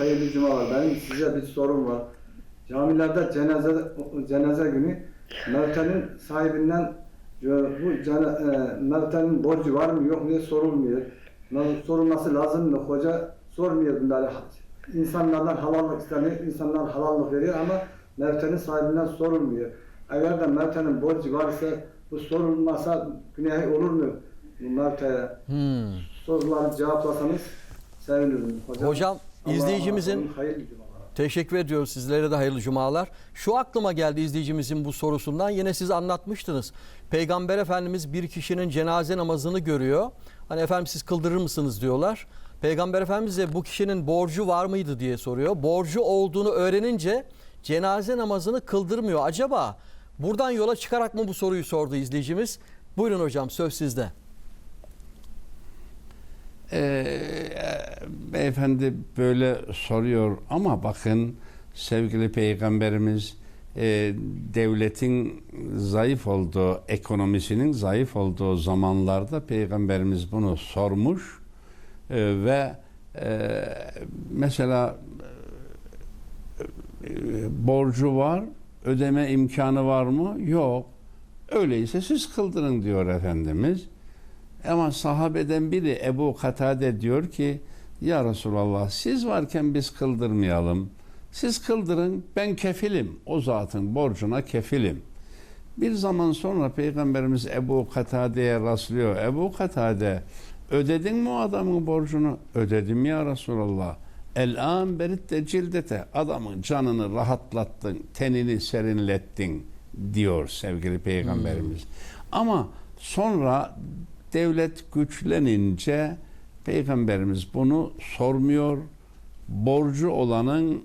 hayırlı cumalar. Benim size bir sorum var. Camilerde cenaze cenaze günü Mevte'nin sahibinden bu cene, e, Mevte'nin borcu var mı yok mu diye sorulmuyor. Sorulması lazım mı? Hoca sormuyor bunları. İnsanlardan halallık isteniyor, insanlar halallık veriyor ama Mevte'nin sahibinden sorulmuyor. Eğer de Mevte'nin borcu varsa bu sorulmasa günah olur mu? Bu Mevte'ye Hmm. soruları cevaplasanız sevinirim. Hocam, Allah'a izleyicimizin-. Teşekkür ediyoruz sizlere de hayırlı cumalar. Şu aklıma geldi izleyicimizin bu sorusundan yine siz anlatmıştınız. Peygamber Efendimiz bir kişinin cenaze namazını görüyor. Hani efendim siz kıldırır mısınız diyorlar. Peygamber Efendimiz de bu kişinin borcu var mıydı diye soruyor. Borcu olduğunu öğrenince cenaze namazını kıldırmıyor. Acaba buradan yola çıkarak mı bu soruyu sordu izleyicimiz? Buyurun hocam söz sizde. Ee, beyefendi böyle soruyor ama bakın sevgili peygamberimiz e, devletin zayıf olduğu, ekonomisinin zayıf olduğu zamanlarda peygamberimiz bunu sormuş E, ve e, mesela e, borcu var, ödeme imkanı var mı? Yok. Öyleyse siz kıldırın diyor Efendimiz. Ama sahabeden biri Ebu Katade diyor ki Ya Resulallah siz varken biz kıldırmayalım. Siz kıldırın ben kefilim. O zatın borcuna kefilim. Bir zaman sonra Peygamberimiz Ebu Katade'ye rastlıyor. Ebu Katade ödedin mi o adamın borcunu? Ödedim ya Resulallah. El an beritte cildete adamın canını rahatlattın, tenini serinlettin diyor sevgili peygamberimiz. Ama sonra devlet güçlenince peygamberimiz bunu sormuyor. Borcu olanın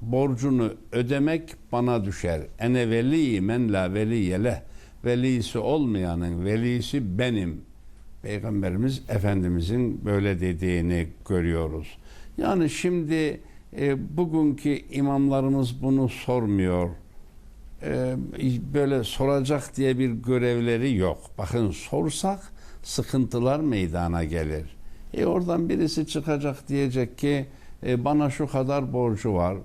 borcunu ödemek bana düşer. Ene veli men la veliyele. Velisi olmayanın velisi benim. Peygamberimiz Efendimizin böyle dediğini görüyoruz. Yani şimdi e, bugünkü imamlarımız bunu sormuyor. E, böyle soracak diye bir görevleri yok. Bakın sorsak sıkıntılar meydana gelir. E oradan birisi çıkacak diyecek ki e, bana şu kadar borcu var.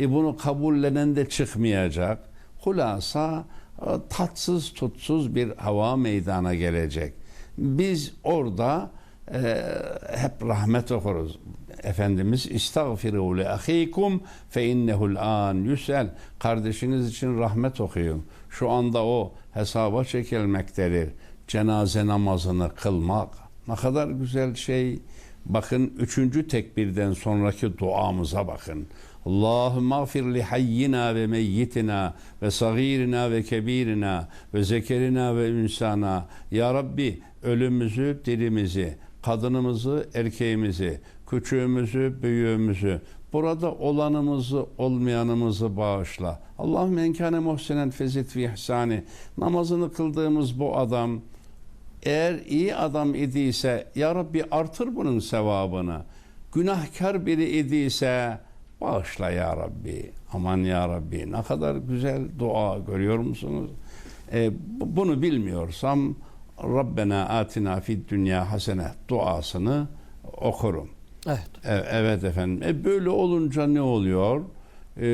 E bunu kabullenen de çıkmayacak. Hulasa e, tatsız tutsuz bir hava meydana gelecek. Biz orada e, hep rahmet okuruz. Efendimiz istagfiru li ahikum fe innehu'l an yusel. Kardeşiniz için rahmet okuyun. Şu anda o hesaba çekilmektedir. Cenaze namazını kılmak ne kadar güzel şey. Bakın üçüncü tekbirden sonraki duamıza bakın. Allahümme gfir li hayyina ve meyyitina ve sagirina ve kebirina ve zekerina ve ünsana. Ya Rabbi ölümümüzü, dirimizi, kadınımızı, erkeğimizi, küçüğümüzü, büyüğümüzü, burada olanımızı, olmayanımızı bağışla. Allahümme enkâne muhsinen fezit fi ihsani. Namazını kıldığımız bu adam, eğer iyi adam idiyse ya Rabbi artır bunun sevabını. Günahkar biri idiyse bağışla ya Rabbi. Aman ya Rabbi ne kadar güzel dua görüyor musunuz? E, bu- bunu bilmiyorsam Rabbena atina fid dünya hasene duasını okurum. Evet. E, Evet efendim. E böyle olunca ne oluyor? E,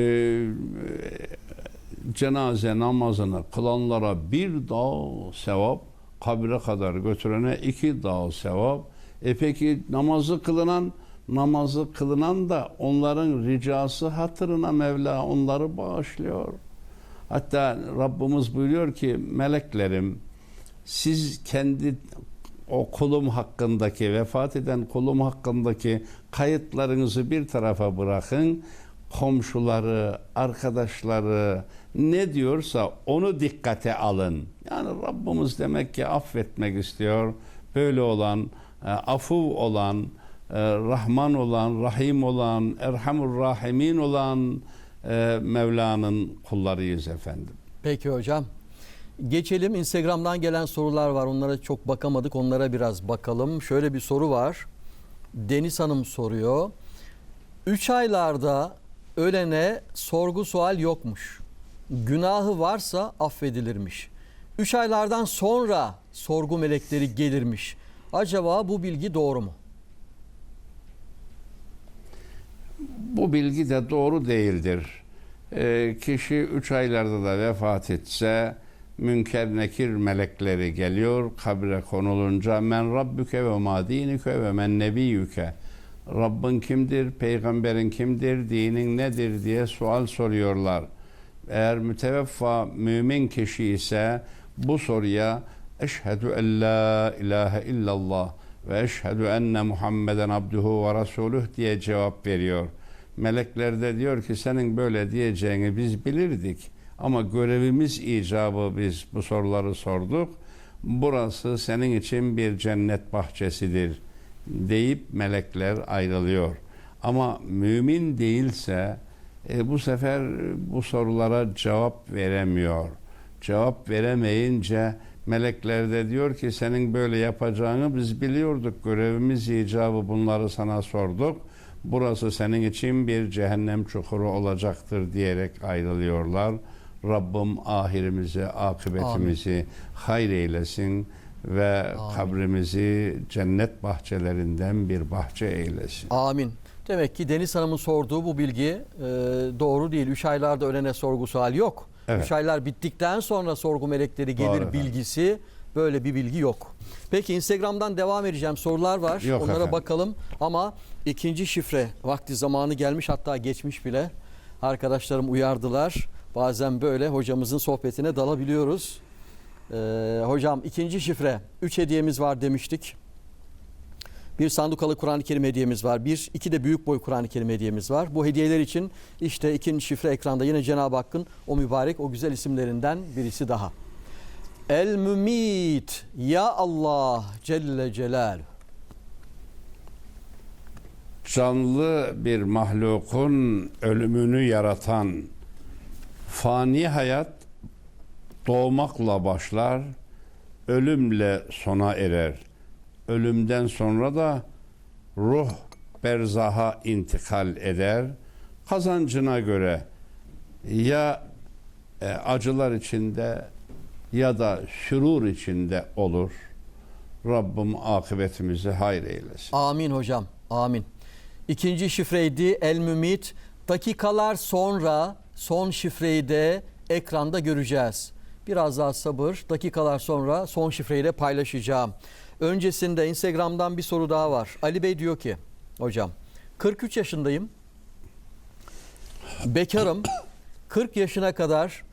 cenaze namazını kılanlara bir dağ sevap, kabre kadar götürene iki dağ sevap. E peki namazı kılınan namazı kılınan da onların ricası hatırına Mevla onları bağışlıyor. Hatta Rabbimiz buyuruyor ki meleklerim siz kendi o kulum hakkındaki vefat eden kulum hakkındaki kayıtlarınızı bir tarafa bırakın. Komşuları, arkadaşları ne diyorsa onu dikkate alın. Yani Rabbimiz demek ki affetmek istiyor. Böyle olan, e, afuv olan, e, Rahman olan, Rahim olan, Erhamur Rahimin olan e, Mevla'nın kullarıyız efendim. Peki hocam. Geçelim Instagram'dan gelen sorular var. Onlara çok bakamadık. Onlara biraz bakalım. Şöyle bir soru var. Deniz Hanım soruyor. Üç aylarda ölene sorgu sual yokmuş. Günahı varsa affedilirmiş. Üç aylardan sonra sorgu melekleri gelirmiş. Acaba bu bilgi doğru mu? Bu bilgi de doğru değildir. Ee, kişi üç aylarda da vefat etse münker nekir melekleri geliyor kabre konulunca men rabbuke ve ma dinüke ve men nebiyyüke Rabbin kimdir, peygamberin kimdir, dinin nedir diye sual soruyorlar. Eğer müteveffa mümin kişi ise bu soruya eşhedü en la ilahe illallah ve eşhedü enne Muhammeden abduhu ve resuluh diye cevap veriyor. Melekler de diyor ki senin böyle diyeceğini biz bilirdik ama görevimiz icabı biz bu soruları sorduk. Burası senin için bir cennet bahçesidir deyip melekler ayrılıyor. Ama mümin değilse e, bu sefer bu sorulara cevap veremiyor. Cevap veremeyince melekler de diyor ki senin böyle yapacağını biz biliyorduk. Görevimiz icabı bunları sana sorduk. Burası senin için bir cehennem çukuru olacaktır diyerek ayrılıyorlar. Rabbim ahirimizi, akıbetimizi hayır eylesin ve Amin. kabrimizi cennet bahçelerinden bir bahçe eylesin. Amin. Demek ki Deniz Hanım'ın sorduğu bu bilgi e, doğru değil. Üç aylarda ölene sorgu sual yok. Evet. Üç aylar bittikten sonra sorgu melekleri gelir Doğru efendim. bilgisi. Böyle bir bilgi yok. Peki Instagram'dan devam edeceğim. Sorular var. Yok Onlara efendim. bakalım. Ama ikinci şifre vakti zamanı gelmiş hatta geçmiş bile. Arkadaşlarım uyardılar. Bazen böyle hocamızın sohbetine dalabiliyoruz. Ee, hocam ikinci şifre. Üç hediyemiz var demiştik. Bir sandukalı Kur'an-ı Kerim hediyemiz var. Bir, iki de büyük boy Kur'an-ı Kerim hediyemiz var. Bu hediyeler için işte ikinci şifre ekranda yine Cenab-ı Hakk'ın o mübarek, o güzel isimlerinden birisi daha. El Mümit Ya Allah Celle Celal. canlı bir mahlukun ölümünü yaratan fani hayat doğmakla başlar, ölümle sona erer. Ölümden sonra da ruh berzaha intikal eder. Kazancına göre ya e, acılar içinde ya da sürur içinde olur. Rabbim akıbetimizi hayır eylesin. Amin hocam. Amin. İkinci şifreydi El Mümit. Dakikalar sonra son şifreyi de ekranda göreceğiz. Biraz daha sabır. Dakikalar sonra son şifreyi de paylaşacağım. Öncesinde Instagram'dan bir soru daha var. Ali Bey diyor ki hocam 43 yaşındayım. Bekarım. 40 yaşına kadar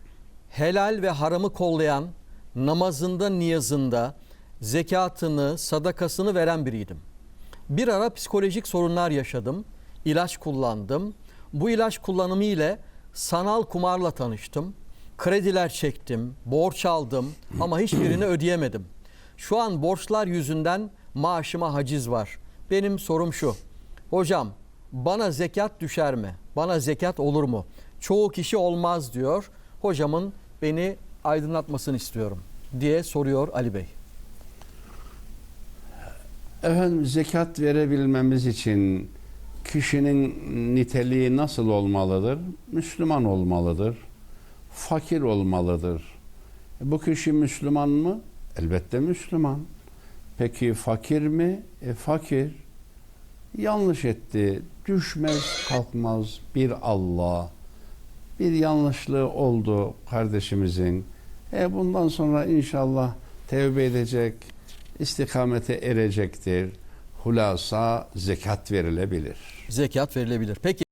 helal ve haramı kollayan, namazında, niyazında, zekatını, sadakasını veren biriydim. Bir ara psikolojik sorunlar yaşadım. İlaç kullandım. Bu ilaç kullanımı ile sanal kumarla tanıştım. Krediler çektim, borç aldım ama hiçbirini ödeyemedim. Şu an borçlar yüzünden maaşıma haciz var. Benim sorum şu. Hocam bana zekat düşer mi? Bana zekat olur mu? Çoğu kişi olmaz diyor. Hocamın beni aydınlatmasını istiyorum diye soruyor Ali Bey. Efendim zekat verebilmemiz için kişinin niteliği nasıl olmalıdır? Müslüman olmalıdır. Fakir olmalıdır. E, Bu kişi Müslüman mı? Elbette Müslüman. Peki fakir mi? E fakir. Yanlış etti. Düşmez kalkmaz bir Allah. Bir yanlışlığı oldu kardeşimizin. E bundan sonra inşallah tevbe edecek, istikamete erecektir. Hulasa zekat verilebilir. Zekat verilebilir. Peki